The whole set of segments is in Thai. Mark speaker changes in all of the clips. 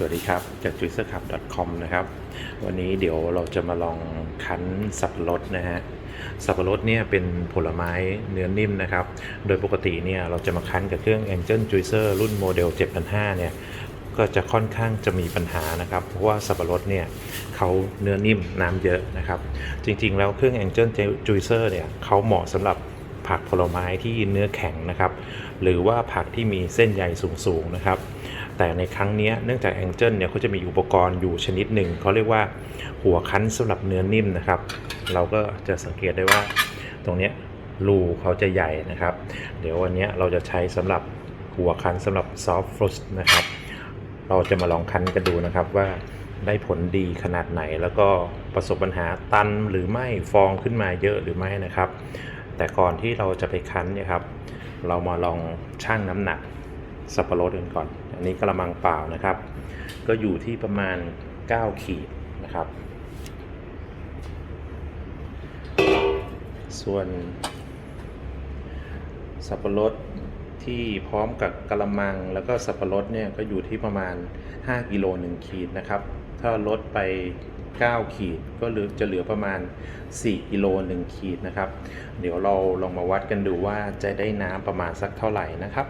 Speaker 1: สวัสดีครับจาก j u i c e r c u p c o m นะครับ วันนี้เดี๋ยวเราจะมาลองคั้นสับปะรดนะฮะ สับปะรดเนี่ยเป็นผลไม้เนื้อนิ่มนะครับ โดยปกติเนี่ยเราจะมาคั้นกับเครื่อง Angel Juicer รุ่นโมเดล 7005 เนี่ย ก็จะค่อนข้างจะมีปัญหานะครับ เพราะว่าสับปะรดเนี่ยเขาเนื้อนิ่มน้ำเยอะนะครับ จริงๆ แล้วเครื่อง Angel Juicer เนี่ยเขาเหมาะสำหรับผักผลไม้ที่เนื้อแข็งนะครับ หรือว่าผักที่มีเส้นใยสูงๆนะครับ แต่ในครั้งนี้เนื่องจาก Angel เนี่ยเขาจะมีอุปกรณ์อยู่ชนิดหนึ่งเขาเรียกว่าหัวคั้นสำหรับเนื้อนิ่มนะครับ เราก็จะสังเกตได้ว่าตรงนี้รูเขาจะใหญ่นะครับ เดี๋ยววันนี้เราจะใช้สำหรับหัวคั้นสำหรับ soft fruit นะครับ เราจะมาลองคั้นกันดูนะครับว่าได้ผลดีขนาดไหน แล้วก็ประสบปัญหาตันหรือไม่ฟองขึ้นมาเยอะหรือไม่นะครับ แต่ก่อนที่เราจะไปคั้นเนี่ยครับ เรามาลองชั่งน้ำหนัก สับปะรดกันก่อน อันนี้กระมังเปล่านะครับ ก็อยู่ที่ประมาณ 9 ขีดนะครับ ส่วน สับปะรดที่พร้อมกับกระมังแล้วก็สับปะรดเนี่ยก็อยู่ที่ประมาณ 5 กิโล1ขีดนะครับ ถ้าลดไป 9 ขีดก็จะเหลือประมาณ 4 กิโล1ขีดนะครับ เดี๋ยวเราลองมาวัดกันดูว่าจะได้น้ำประมาณสักเท่าไหร่นะครับ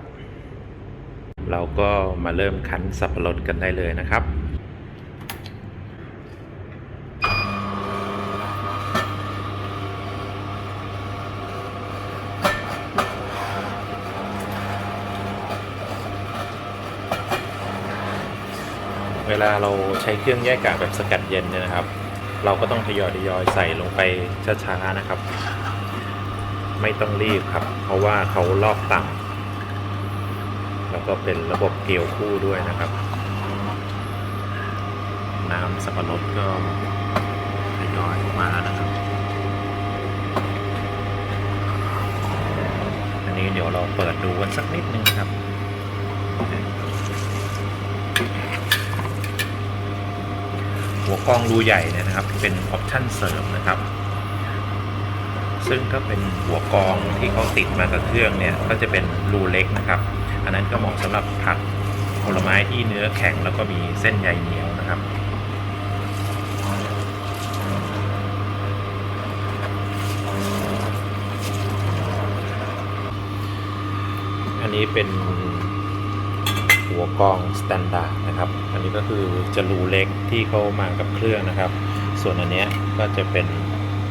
Speaker 1: เราก็มาเริ่มคั้นสับปะรดกันได้เลยนะครับเวลาเราใช้เครื่องแยกกากแบบสกัดเย็นเนี่ยนะครับ เราก็ต้องทยอยทยอยใส่ลงไปช้าๆนะครับ ไม่ต้องรีบครับ เพราะว่าเขาลอกต่ำ ก็เป็นระบบเกลียวคู่ด้วยนะครับ น้ำสับปะรดก็ทยอยออกมาแล้วนะครับ อันนี้เดี๋ยวเราเปิดดูกันสักนิดนึงครับหัวกรองรูใหญ่เนี่ยนะครับ เป็นออปชั่นเสริมนะครับ ซึ่งถ้าเป็นหัวกองที่เขาติดมากับเครื่องเนี่ย ก็จะเป็นรูเล็กนะครับ อันนั้นก็เหมาะสำหรับผักผลไม้ที่เนื้อแข็งแล้วก็มีเส้นใยเหนียวนะครับอันนี้เป็นหัวกองสแตนดาร์ดนะครับ อันนี้ก็คือจะรูเล็กที่เขามากับเครื่องนะครับ ส่วนอันนี้ก็จะเป็น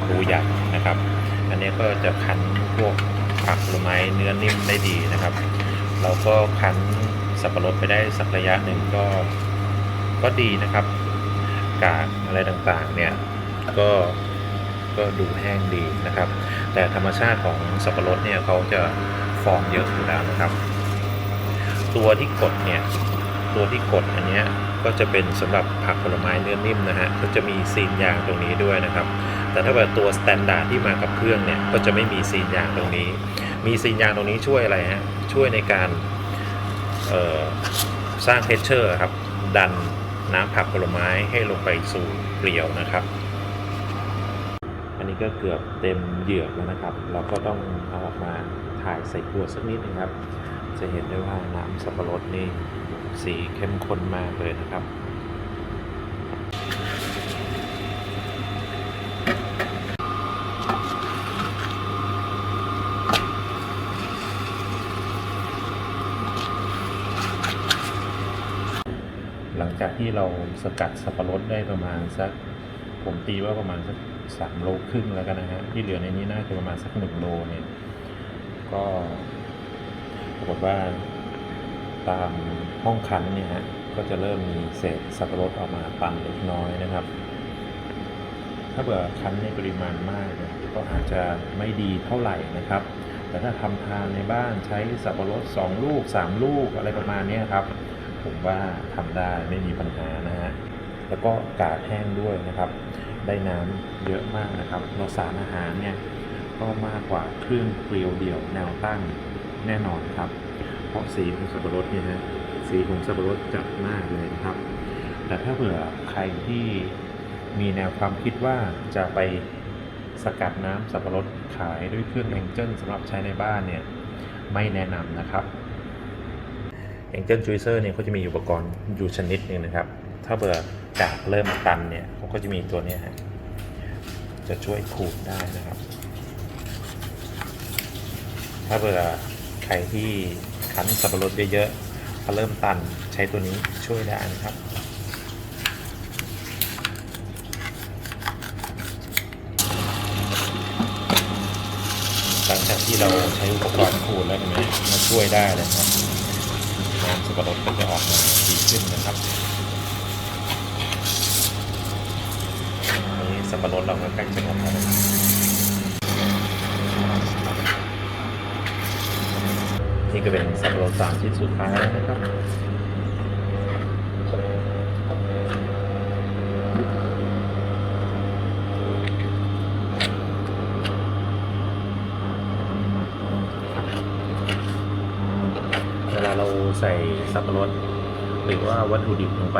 Speaker 1: รูใหญ่นะครับ อันนี้ก็จะคั้นพวกผักผลไม้เนื้อนิ่มได้ดีนะครับ เราก็คั้นสับปะรดไปได้สักระยะหนึ่งก็ก็ดีนะครับ กากอะไรต่างๆเนี่ยก็ก็ดูแห้งดีนะครับ แต่ธรรมชาติของสับปะรดเนี่ยเขาจะฟองเยอะอยู่แล้วนะครับ ตัวที่กดเนี่ยตัวที่กดอันเนี้ยก็จะเป็นสำหรับผักผลไม้เนื้อนิ่มนะฮะก็จะมีซีนยางตรงนี้ด้วยนะครับ แต่ถ้าแบบตัวสแตนดาร์ดที่มากับเครื่องเนี่ยก็จะไม่มีซีนยางตรงนี้ มีซีนยางตรงนี้ช่วยอะไรฮะช่วยในการสร้างเพชเชอร์ครับ ดันน้ำผักผลไม้ให้ลงไปสู่เปลี่ยวนะครับ อันนี้ก็เกือบเต็มเหยือกแล้วนะครับ เราก็ต้องเอาออกมาถ่ายใส่ขวดสักนิดนึงครับ จะเห็นได้ว่าน้ำสับปะรดนี่สีเข้มข้นมากเลยนะครับ จากที่เราสกัดสับปะรดได้ประมาณสักผมตีว่าประมาณสักสามโลครึ่งแล้วกันนะฮะที่เหลือในนี้น่าจะประมาณสักหนึ่งโลเนี่ย ก็ปรากฏว่าตามห้องคั้นเนี่ยฮะก็จะเริ่มมีเศษสับปะรดออกมาตันเล็กน้อยนะครับ ถ้าเบื่อคั้นในปริมาณมากเนี่ยก็อาจจะไม่ดีเท่าไหร่นะครับ แต่ถ้าทำทานในบ้านใช้สับปะรดสองลูกสามลูกอะไรประมาณนี้ครับ ผมว่าทำได้ไม่มีปัญหานะฮะแล้วก็กาดแห้งด้วยนะครับ ได้น้ำเยอะมากนะครับรสสารอาหารเนี่ยก็มากกว่าเครื่องเกลียวเดี่ยวแนวตั้งแน่นอนครับ เพราะสีของสับปะรดเนี่ยฮะสีของสับปะรดจัดมากเลยนะครับ แต่ถ้าเผื่อใครที่มีแนวความคิดว่าจะไปสกัดน้ำสับปะรดขายด้วยเครื่องแองเจิลสำหรับใช้ในบ้านเนี่ยไม่แนะนำนะครับ Angel Juicer เนี่ยเขาจะมีอุปกรณ์อยู่ชนิดหนึ่งนะครับ ถ้าเบื่อกากเริ่มตันเนี่ยเขาก็จะมีตัวนี้ฮะจะช่วยขูดได้นะครับ ถ้าเบื่อใครที่คั้นสับปะรดเยอะๆถ้าเริ่มตันใช้ตัวนี้ช่วยได้นะครับหลังจากที่เราใช้อุปกรณ์ขูดแล้วเห็นไหมมันช่วยได้เลยครับ สับปะรดก็จะออกมาดีขึ้นนะครับนี้สับปะรดเราก็ใกล้จะหมดแล้วนี่ก็เป็นสับปะรดสามชิ้นสุดท้ายแล้วนะครับ เวลาเรา ใส่สับปะรดหรือว่าวัตถุดิบลงไป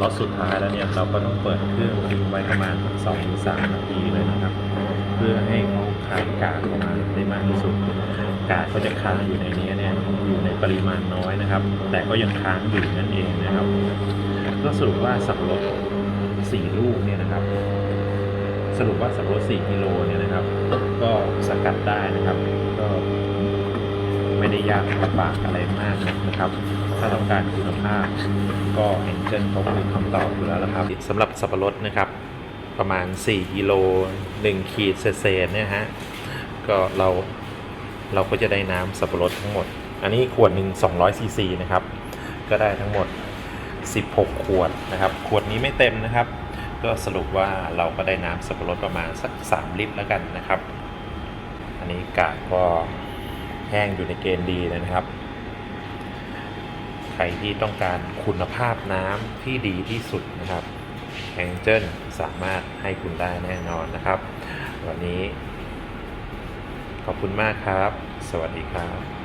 Speaker 1: ล็อตสุดท้ายแล้วเนี่ยเราก็ต้องเปิดเครื่องทิ้งไว้ประมาณสองถึงสามนาทีเลยนะครับ เพื่อให้เขาคายกากออกมาได้มากที่สุดกากก็จะค้างอยู่ในนี้เนี่ยอยู่ในปริมาณน้อยนะครับ แต่ก็ยังค้างอยู่นั่นเองนะครับ ก็สรุปว่าสับปะรดสี่ลูกเนี่ยนะครับ สรุปว่าสับปะรดสี่กิโลเนี่ยนะครับ ก็สกัดได้นะครับก็ ไม่ได้ยากลำบากอะไรมากนะครับ ถ้าต้องการคุณภาพก็เอ็นเจนเขาคือคำตอบอยู่แล้วละครับสำหรับสับปะรดนะครับประมาณ 4 กิโล 1 ขีดเศษเนี่ยฮะ ก็เราเราก็จะได้น้ำสับปะรดทั้งหมด อันนี้ขวดหนึ่ง200ซีซีนะครับ ก็ได้ทั้งหมด 16 ขวดนะครับ ขวดนี้ไม่เต็มนะครับ ก็สรุปว่าเราก็ได้น้ำสับปะรดประมาณสัก 3 ลิตรแล้วกันนะครับ อันนี้กากก็ แห้งอยู่ในเกณฑ์ดีนะครับ ใครที่ต้องการคุณภาพน้ำที่ดีที่สุดนะครับแองเจิลสามารถให้คุณได้แน่นอนนะครับ วันนี้ ขอบคุณมากครับ สวัสดีครับ